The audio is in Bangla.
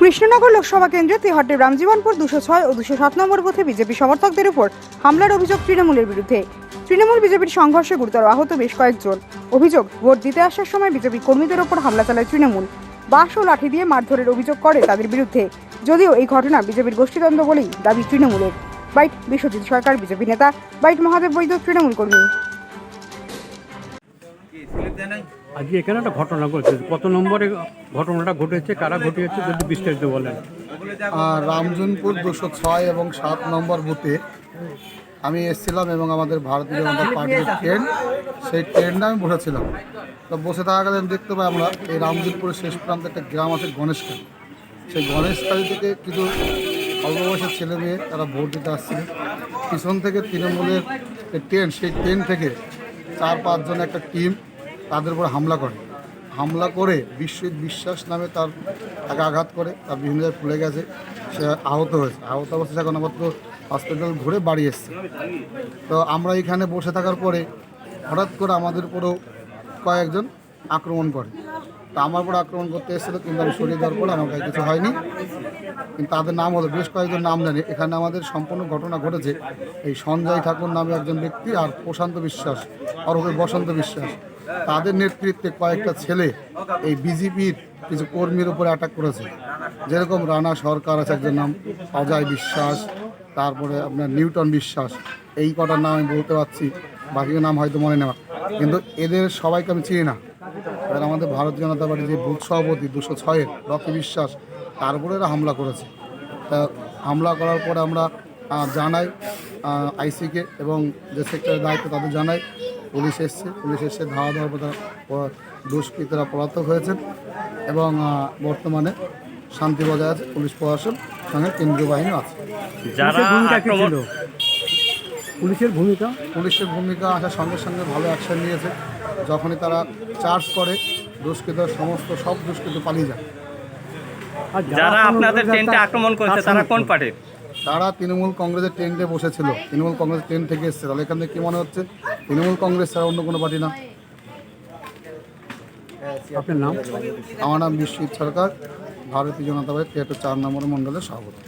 কৃষ্ণনগর লোকসভা কেন্দ্রে তিহট্টের রামজীবনপুর দুশো ছয় ও দুশো সাত নম্বর বুথে বিজেপি সমর্থকদের উপর হামলার অভিযোগ তৃণমূলের বিরুদ্ধে। তৃণমূল বিজেপির সংঘর্ষে গুরুতর আহত বেশ কয়েকজন। অভিযোগ, ভোট দিতে আসার সময় বিজেপি কর্মীদের ওপর হামলা চালায় তৃণমূল। বাঁশ ও লাঠি দিয়ে মারধরের অভিযোগ করে তাদের বিরুদ্ধে। যদিও এই ঘটনা বিজেপির গোষ্ঠীদ্বন্দ্ব বলেই দাবি তৃণমূলের। বাইট, বিশ্বজিৎ সরকার, বিজেপি নেতা। বাইট, মহাদেব বৈদ্য, তৃণমূল কর্মী। আজকে এখানে একটা ঘটনা ঘটেছে। কত নম্বরে ঘটনাটা ঘটেছে, কারা ঘটিয়েছে, যদি বিস্তারিত বলেন। রামজনপুর দুশো ছয় এবং সাত নম্বর বুথে আমি এসেছিলাম এবং আমাদের ভারতীয় জনতা পার্টির ট্রেন, সেই ট্রেনটা আমি বসেছিলাম। তো বসে থাকাকালে আমি দেখতে পাই আমরা এই রামজনপুরের শেষ প্রান্তে একটা গ্রাম আছে গণেশখালী সেই গণেশখালী থেকে কিছু অল্প বয়সের ছেলে মেয়ে, তারা ভোট দিতে আসছিল পিছন থেকে তৃণমূলের ট্রেন, সেই ট্রেন থেকে চার পাঁচজন একটা টিম তাদের উপর হামলা করে। হামলা করে বিশ্বজিৎ বিশ্বাস নামে তার তাকে আঘাত করে, তার বিভিন্ন জায়গায় ফুলে গেছে, সে আহত হয়েছে। আহত অবস্থায় এখন আপাতত হসপিটাল ঘুরে বাড়ি এসছে। তো আমরা এখানে বসে থাকার পরে হঠাৎ করে আমাদের উপরেও কয়েকজন আক্রমণ করে। তা আমার উপর আক্রমণ করতে এসেছিল, কিন্তু আমি সরিয়ে দেওয়ার পরে আমার কাছে কিছু হয়নি। কিন্তু তাদের নাম হলো, বেশ কয়েকজন নাম জানি। এখানে আমাদের সম্পূর্ণ ঘটনা ঘটেছে। এই সঞ্জয় ঠাকুর নামে একজন ব্যক্তি আর প্রশান্ত বিশ্বাস ওরফে বসন্ত বিশ্বাস। তাদের নেতৃত্বে কয়েকটা ছেলে এই বিজেপির কিছু কর্মীর উপরে অ্যাটাক করেছে। যেরকম রানা সরকার আছে, একজন নাম অজয় বিশ্বাস, তারপরে আপনার নিউটন বিশ্বাস, এই কটার নাম আমি বলতে পারছি বাকি নাম হয়তো মনে নেওয়া কিন্তু এদের সবাইকে আমি চিনি না। এবার আমাদের ভারতীয় জনতা পার্টির যে বুথ সভাপতি দুশো ছয়ের রকি বিশ্বাস, তার উপরে এরা হামলা করেছে। তা হামলা করার পরে আমরা জানাই আইসিকে এবং যে সেক্টরের দায়িত্ব তাদের জানাই। পুলিশ এসছে পুলিশ এসে ধাওয়া দেওয়ার দুষ্কৃতীরা পলাতক হয়েছেন এবং বর্তমানে শান্তি বজায় আছে পুলিশ প্রশাসন সঙ্গে কেন্দ্রীয় বাহিনী আছে। পুলিশের ভূমিকা ছিল? পুলিশের ভূমিকা? পুলিশের ভূমিকা আসার সঙ্গে সঙ্গে ভালো অ্যাকশন নিয়েছে। যখনই তারা চার্জ করে দুষ্কৃত সমস্ত সব দুষ্কৃত পালিয়ে যায়। যারা আপনাদের টেন্টে আক্রমণ করেছে তারা কোন পার্টির? তারা তৃণমূল কংগ্রেসের টেন্টে বসেছিল। তৃণমূল কংগ্রেস টেন্ট থেকে এসছে। তাহলে এখান থেকে কী মনে হচ্ছে? তৃণমূল কংগ্রেস ছাড়া অন্য কোনো পার্টি না। আপনার নাম? আমার নাম বিশ্ব সরকার ভারতীয় জনতা পার্টি তিয়াত্তর চার নম্বর মণ্ডলের সভাপতি।